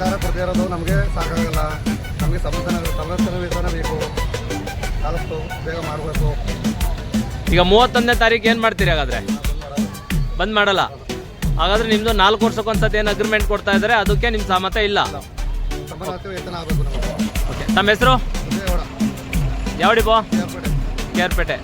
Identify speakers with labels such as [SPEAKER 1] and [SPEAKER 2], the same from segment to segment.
[SPEAKER 1] ಸರ್ಕಾರ ಕೊಡದೇ ಇರೋದು ನಮಗೆ ಸಾಕಾಗಲ್ಲ. ನಮಗೆ ಸಮರ್ಥನ ಸಮರ್ಥನ ವೇತನ ಬೇಕು ಆದಷ್ಟು ಬೇಗ ಮಾಡಬೇಕು.
[SPEAKER 2] ಈಗ ಮೂವತ್ತೊಂದನೇ ತಾರೀಕು ಏನು ಮಾಡ್ತೀರಿ ಹಾಗಾದರೆ? ಬಂದ್ ಮಾಡಲ್ಲ? ಹಾಗಾದ್ರೆ ನಿಮ್ದು ನಾಲ್ಕು ವರ್ಷಕ್ಕೊಂದ್ಸತಿ ಏನು ಅಗ್ರಿಮೆಂಟ್ ಕೊಡ್ತಾ ಇದ್ದಾರೆ ಅದಕ್ಕೆ ನಿಮ್ಮ ಸಹಮತ ಇಲ್ಲ.
[SPEAKER 1] ಸಮಾನತೆ ವೇತನ ಆಗಬೇಕು ನಮಗೆ.
[SPEAKER 2] ಓಕೆ ತಮ್ಮ ಹೆಸರು?
[SPEAKER 1] ದೇವಡ
[SPEAKER 2] ಯಾವಡಿಪೋ
[SPEAKER 1] ಏರ್ಪಡೆ
[SPEAKER 2] ಕೇರ್ಪೇಟೆ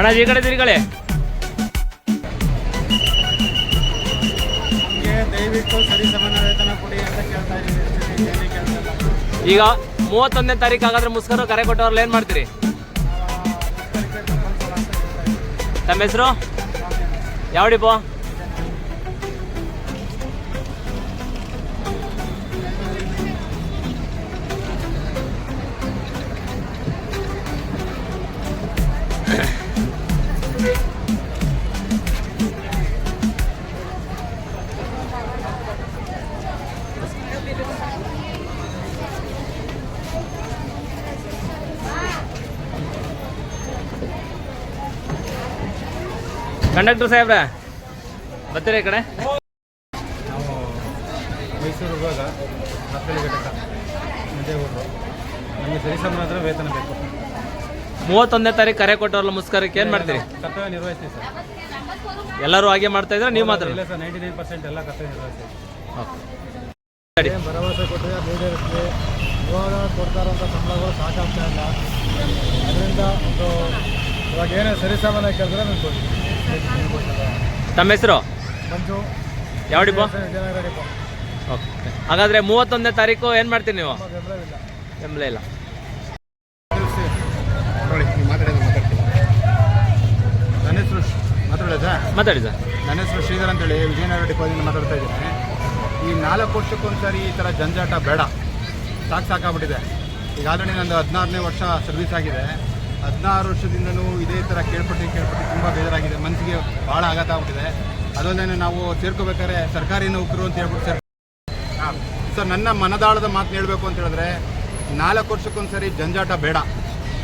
[SPEAKER 2] ಅಣ್ಣ ಈ ಕಡೆ ತಿರುಗಳೆ.
[SPEAKER 1] ನಮಗೆ ದಯವಿಟ್ಟು ಸರಿ ಸಮಾನ ವೇತನ ಕೊಡಿ ಅಂತ ಕೇಳ್ತಾ ಇದ್ದೀವಿ ಏನು ಕೇಳ್ತಲ್ಲ
[SPEAKER 2] ಈಗ ಮೂವತ್ತೊಂದನೇ ತಾರೀಕು ಹಾಗಾದ್ರೆ ಮುಸ್ಕರ ಕರೆ ಕೊಟ್ಟವ್ರಲ್ಲಿ ಏನು ಮಾಡ್ತೀರಿ? ತಮ್ಮ ಹೆಸರು? ಯಾವಡಿಪೋ ಕಂಡಕ್ಟರ್ ಸಾಹೇಬ್ರ ಬರ್ತೀರ ಈ ಕಡೆ?
[SPEAKER 1] ನಾವು ಮೈಸೂರು ಹೋಗುವಾಗ ಹತ್ತಳಿ ಘಟಕ. ಮಂಜೇಗೌಡರು ನಮಗೆ ಸರಿ ಸಮಾನ ವೇತನ ಬೇಕು.
[SPEAKER 2] ಮೂವತ್ತೊಂದನೇ ತಾರೀಕು ಕರೆ ಕೊಟ್ಟವ್ರಲ್ಲ ಮುಸ್ಕರಕ್ಕೆ ಏನು ಮಾಡ್ತೀರಿ?
[SPEAKER 1] ಕರ್ತವ್ಯ ನಿರ್ವಹಿಸ್ತೀವಿ ಸರ್.
[SPEAKER 2] ಎಲ್ಲರೂ ಹಾಗೆ ಮಾಡ್ತಾ ಇದ್ರೆ ನೀವು ಮಾತ್ರ
[SPEAKER 1] ಇಲ್ಲ ಸರ್ ನೈಂಟಿ ನೈನ್ ಪರ್ಸೆಂಟ್ ಎಲ್ಲ ಕರ್ತವ್ಯ ನಿರ್ವಹಿಸ್ತೀವಿ.
[SPEAKER 2] ಓಕೆ.
[SPEAKER 1] ಭರವಸೆ ಕೊಟ್ಟರೆ ಬೇಡಿರುತ್ತೆ ಇವಾಗ ಕೊಡ್ತಾ ಇರೋಂಥ ಸಂಬಳಗಳು ಸಾಕಾಗ್ತಾ ಇಲ್ಲ. ಅದರಿಂದ ಒಂದು ಇವಾಗ ಏನೇ ಸರಿಸಮಾನ ಕೇಳಿದ್ರೆ ನಾನು ಕೊಡ್ತೀನಿ.
[SPEAKER 2] ತಮ್ಮ ಹೆಸರು?
[SPEAKER 1] ಮಂಜು.
[SPEAKER 2] ಯಾವಡಿಪೋ
[SPEAKER 1] ಡಿಪೋ?
[SPEAKER 2] ಓಕೆ. ಹಾಗಾದ್ರೆ ಮೂವತ್ತೊಂದನೇ ತಾರೀಕು ಏನು ಮಾಡ್ತೀರಿ ನೀವು? ಬೆಂಬಲ ಇಲ್ಲ.
[SPEAKER 1] ನನ್ನ ಹೆಸರು ಮಾತಾಡೋದಾ
[SPEAKER 2] ಮಾತಾಡಿ ಸರ್.
[SPEAKER 1] ನನ್ನ ಹೆಸರು ಶ್ರೀಧರ್ ಅಂತೇಳಿ ವಿಜಯನಗರ ಡಿಪೋದಿಂದ ಮಾತಾಡ್ತಾ ಇದ್ದೀನಿ. ಈ ನಾಲ್ಕು ವರ್ಷಕ್ಕೊಂದ್ಸರಿ ಈ ಥರ ಜಂಜಾಟ ಬೇಡ. ಸಾಕು ಸಾಕಾಗ್ಬಿಟ್ಟಿದೆ. ಈಗ ಆಲ್ರೆಡಿ ನಂದು ಹದಿನಾರನೇ ವರ್ಷ ಸರ್ವಿಸ್ ಆಗಿದೆ. ಹದಿನಾರು ವರ್ಷದಿಂದನೂ ಇದೇ ಥರ ಕೇಳ್ಪಟ್ಟು ಕೇಳ್ಪಟ್ಟು ತುಂಬ ಬೇಜಾರಾಗಿದೆ. ಮನಸ್ಸಿಗೆ ಭಾಳ ಆಘಾತ ಆಗ್ಬಿಟ್ಟಿದೆ. ಅದೊಂದೇ ನಾವು ಸೇರ್ಕೋಬೇಕಾದ್ರೆ ಸರ್ಕಾರಿ ನೌಕರು ಅಂತ ಹೇಳ್ಬಿಟ್ಟು ಸರ್ ಸರ್, ನನ್ನ ಮನದಾಳದ ಮಾತು ಹೇಳಬೇಕು ಅಂತ ಹೇಳಿದ್ರೆ, ನಾಲ್ಕು ವರ್ಷಕ್ಕೊಂದ್ಸರಿ ಜಂಜಾಟ ಬೇಡ.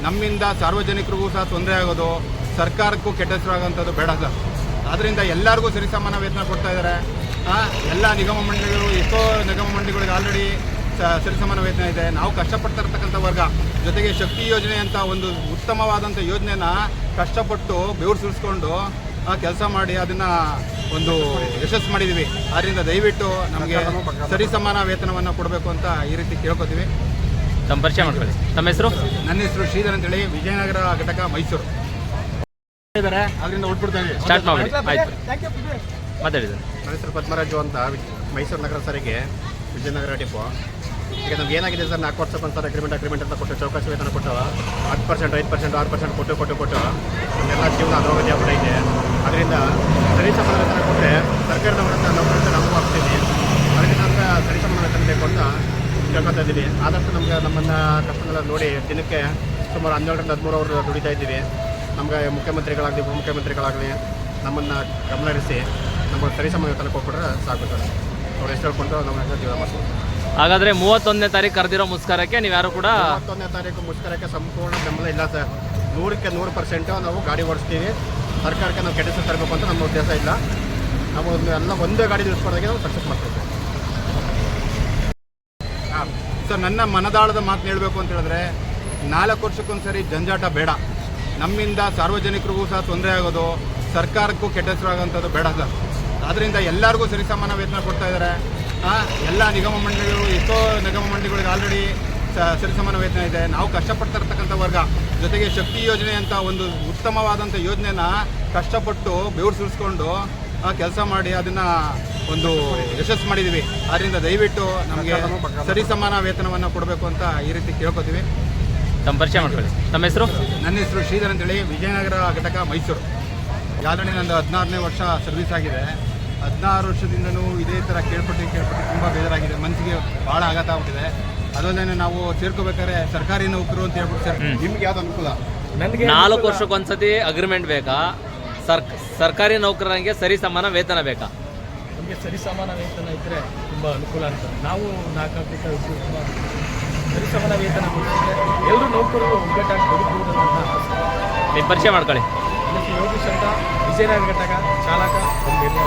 [SPEAKER 1] ನಮ್ಮಿಂದ ಸಾರ್ವಜನಿಕರಿಗೂ ಸಹ ತೊಂದರೆ ಆಗೋದು, ಸರ್ಕಾರಕ್ಕೂ ಕೆಟ್ಟ ಹೆಸರಾಗೋಂಥದ್ದು ಬೇಡ ಸರ್. ಆದ್ದರಿಂದ ಎಲ್ಲರಿಗೂ ಸರಿಸಮಾನ ವೇತನ ಕೊಡ್ತಾ ಇದ್ದಾರೆ. ಎಲ್ಲ ನಿಗಮ ಮಂಡಳಿಗಳು, ಎಷ್ಟೋ ನಿಗಮ ಮಂಡಳಿಗಳಿಗೆ ಆಲ್ರೆಡಿ ಸರಿಸಮಾನ ವೇತನ ಇದೆ. ನಾವು ಕಷ್ಟಪಡ್ತಾ ಇರ್ತಕ್ಕಂಥ ವರ್ಗ. ಜೊತೆಗೆ ಶಕ್ತಿ ಯೋಜನೆ ಅಂತ ಒಂದು ಉತ್ತಮವಾದಂಥ ಯೋಜನೆನ ಕಷ್ಟಪಟ್ಟು ಬೆವರು ಸುರಿಸ್ಕೊಂಡು ಕೆಲಸ ಮಾಡಿ ಅದನ್ನ ಒಂದು ಯಶಸ್ಸು ಮಾಡಿದೀವಿ. ಆದ್ದರಿಂದ ದಯವಿಟ್ಟು ನಮಗೆ ಸರಿಸಮಾನ ವೇತನವನ್ನು ಕೊಡಬೇಕು ಅಂತ ಈ ರೀತಿ ಕೇಳ್ಕೊತೀವಿ.
[SPEAKER 2] ತಮ್ಮ ಪರಿಚಯ ಮಾಡ್ಕೊಳ್ಳಿ. ತಮ್ಮ ಹೆಸರು?
[SPEAKER 1] ನನ್ನ ಹೆಸರು ಶ್ರೀಧರ್ ಅಂತೇಳಿ. ವಿಜಯನಗರ ಘಟಕ ಮೈಸೂರು. ಇದ್ದಾರೆ. ಅದರಿಂದ ಇದ್ದೀವಿ
[SPEAKER 2] ಸ್ಟಾರ್ಟ್ ಮಾಡಿ. ಆಯ್ತು. ಮಾತಾಡಿದ್ದಾರೆ ಸರ್
[SPEAKER 1] ನನ್ನ ಹೆಸರು ಪದ್ಮರಾಜು ಅಂತ. ಮೈಸೂರು ನಗರ ಸಾರಿಗೆ ವಿಜಯನಗರ ಡಿಪೋ ಈಗ ನಮ್ಗೆ ಏನಾಗಿದೆ ಸರ್, ನಾಲ್ಕು ವರ್ಷಕ್ಕೊಂದ್ಸಲ ಅಗ್ರಿಮೆಂಟ್ ಅಗ್ರಿಮೆಂಟ್ ಅಂತ ಕೊಟ್ಟು ಚೌಕಾಸಿ ವೇತನ ಕೊಟ್ಟವ ಹತ್ತು ಪರ್ಸೆಂಟ್ ಐದು ಪರ್ಸೆಂಟ್ ಆರು ಪರ್ಸೆಂಟ್ ಕೊಟ್ಟು ಕೊಟ್ಟು ಕೊಟ್ಟು ನಮ್ಮೆಲ್ಲ ಜೀವನ ಅಧೋಗತಿ ಆಗ್ಬಿಟ್ಟೈತೆ ಅದರಿಂದ ಸರಿ ಸಮಾನ ವೇತನ ಕೊಟ್ಟರೆ ಸರ್ಕಾರದ ನಮ್ಮನ್ನು ನೌಕರಿ ನಾವು ಆಗ್ತೀವಿ ಅದರಿಂದ ನಮ್ಗೆ ಸರಿ ಸಮಾನ ವೇತನ ಬೇಕು ಅಂತ ಕೇಳ್ಕೊತಾ ಇದ್ದೀವಿ. ಆದಷ್ಟು ನಮ್ಗೆ ನಮ್ಮನ್ನು ಕಷ್ಟಗಳ ನೋಡಿ ದಿನಕ್ಕೆ ಸುಮಾರು ಹನ್ನೆರಡರಿಂದ ಹದಿಮೂರು ಅವರು ದುಡಿತಾ ಇದ್ದೀವಿ. ನಮಗೆ ಮುಖ್ಯಮಂತ್ರಿಗಳಾಗಲಿ, ಉಪಮುಖ್ಯಮಂತ್ರಿಗಳಾಗಲಿ ನಮ್ಮನ್ನು ಗಮನಹರಿಸಿ ನಮಗೆ ಸರಿ ಸಮಾನ ವೇತನ ಕೊಟ್ಬಿಟ್ರೆ ಸಾಕು ಸರ್. ಅವ್ರು ಎಷ್ಟು ಹೇಳ್ಕೊಂಡು ನಮ್ಮ ಜೀವನ
[SPEAKER 2] ಹಾಗಾದ್ರೆ ಮೂವತ್ತೊಂದನೇ ತಾರೀಕು ಕರೆದಿರೋ ಮುಸ್ಕರಕ್ಕೆ ನೀವು ಯಾರು ಕೂಡ
[SPEAKER 1] ಮೂವತ್ತೊಂದನೇ ತಾರೀಕು ಮುಷ್ಕರಕ್ಕೆ ಸಂಪೂರ್ಣ ಬೆಂಬಲ ಇಲ್ಲ ಸರ್. ನೂರಕ್ಕೆ ನೂರು ಪರ್ಸೆಂಟು ನಾವು ಗಾಡಿ ಓಡಿಸ್ತೀವಿ. ಸರ್ಕಾರಕ್ಕೆ ನಾವು ಕೆಟ್ಟ ತರಬೇಕು ಅಂತ ನಮ್ಮ ಉದ್ದೇಶ ಇಲ್ಲ. ನಾವು ಒಂದು ಎಲ್ಲ ಒಂದೇ ಗಾಡಿ ನಿಲ್ಲಿಸ್ಕೊಡೋದಕ್ಕೆ ನಾವು ಸಕ್ಸಸ್ ಮಾಡ್ತೀವಿ ಸರ್. ನನ್ನ ಮನದಾಳದ ಮಾತು ಹೇಳಬೇಕು ಅಂತ ಹೇಳಿದ್ರೆ ನಾಲ್ಕು ವರ್ಷಕ್ಕೊಂದ್ಸರಿ ಜಂಜಾಟ ಬೇಡ. ನಮ್ಮಿಂದ ಸಾರ್ವಜನಿಕರಿಗೂ ಸಹ ತೊಂದರೆ ಆಗೋದು ಸರ್ಕಾರಕ್ಕೂ ಕೆಟ್ಟ ಹೆಸರಾಗೋಂಥದ್ದು ಬೇಡ ಸರ್. ಆದ್ದರಿಂದ ಎಲ್ಲರಿಗೂ ಸರಿಸಮಾನ ವೇತನ ಕೊಡ್ತಾ ಇದ್ದಾರೆ ಎಲ್ಲ ನಿಗಮ ಮಂಡಳಿಗಳು ಎಷ್ಟೋ ನಿಗಮ ಮಂಡಳಿಗಳಿಗೆ ಆಲ್ರೆಡಿ ಸರಿಸಮಾನ ವೇತನ ಇದೆ. ನಾವು ಕಷ್ಟಪಡ್ತಾ ಇರ್ತಕ್ಕಂಥ ವರ್ಗ. ಜೊತೆಗೆ ಶಕ್ತಿ ಯೋಜನೆ ಅಂತ ಒಂದು ಉತ್ತಮವಾದಂಥ ಯೋಜನೆನ ಕಷ್ಟಪಟ್ಟು ಬೆವರು ಸುರಿಸ್ಕೊಂಡು ಕೆಲಸ ಮಾಡಿ ಅದನ್ನು ಒಂದು ಯಶಸ್ಸು ಮಾಡಿದ್ದೀವಿ ಆದ್ದರಿಂದ ದಯವಿಟ್ಟು ನಮಗೆ ಸರಿಸಮಾನ ವೇತನವನ್ನು ಕೊಡಬೇಕು ಅಂತ ಈ ರೀತಿ ಕೇಳ್ಕೊತೀವಿ.
[SPEAKER 2] ತಮ್ಮ ಪರಿಚಯ ಮಾಡ್ಕೊಳ್ಳಿ. ತಮ್ಮ ಹೆಸರು?
[SPEAKER 1] ನನ್ನ ಹೆಸರು ಶ್ರೀಧರ್ ಅಂತೇಳಿ. ವಿಜಯನಗರ ಘಟಕ ಮೈಸೂರು. ಆಲ್ರೆಡಿ ನಂದು ಹದಿನಾರನೇ ವರ್ಷ ಸರ್ವಿಸ್ ಆಗಿದೆ. ಹದಿನಾರು ವರ್ಷದಿಂದನೂ ಇದೇ ಥರ ಕೇಳ್ಪಟ್ಟು ಕೇಳ್ಪಟ್ಟು ತುಂಬ ಬೇಜಾರಾಗಿದೆ. ಮನಸ್ಸಿಗೆ ಭಾಳ ಆಘಾತ ಆಗ್ಬಿಟ್ಟಿದೆ. ಅದಲ್ಲದೆ ನಾವು ಸೇರ್ಕೋಬೇಕಾದ್ರೆ ಸರ್ಕಾರಿ ನೌಕರು ಅಂತ ಹೇಳ್ಬಿಟ್ಟು ಸರ್. ನಿಮ್ಗೆ ಯಾವ್ದು ಅನುಕೂಲ?
[SPEAKER 3] ನನಗೆ
[SPEAKER 2] ನಾಲ್ಕು ವರ್ಷಕ್ಕೊಂದ್ಸತಿ ಅಗ್ರಿಮೆಂಟ್ ಬೇಕಾ? ಸರ್ ಸರ್ಕಾರಿ ನೌಕರರಿಗೆ ಸರಿ ಸಮಾನ ವೇತನ ಬೇಕಾ?
[SPEAKER 3] ನಮಗೆ ಸರಿಸಮಾನ ವೇತನ ಇದ್ದರೆ ತುಂಬ ಅನುಕೂಲ ಅಂತ. ನಾವು ನಾಲ್ಕು ಸರಿ ಸಮಾನ ವೇತನ ಎಲ್ಲರೂ ನೌಕರರು ಒಗ್ಗಟ್ಟಾಗಿ ಬದುಕುವುದನ್ನು ಆಸೆ.
[SPEAKER 2] ನೀವು ಪರಿಚಯ ಮಾಡ್ಕೊಳ್ಳಿ.
[SPEAKER 3] ಅದಕ್ಕೆ ಯೋಗೀಶ್ ಅಂತ ವಿಜಯನಗರ ಘಟಕ ಚಾಲಕ ಒಂದು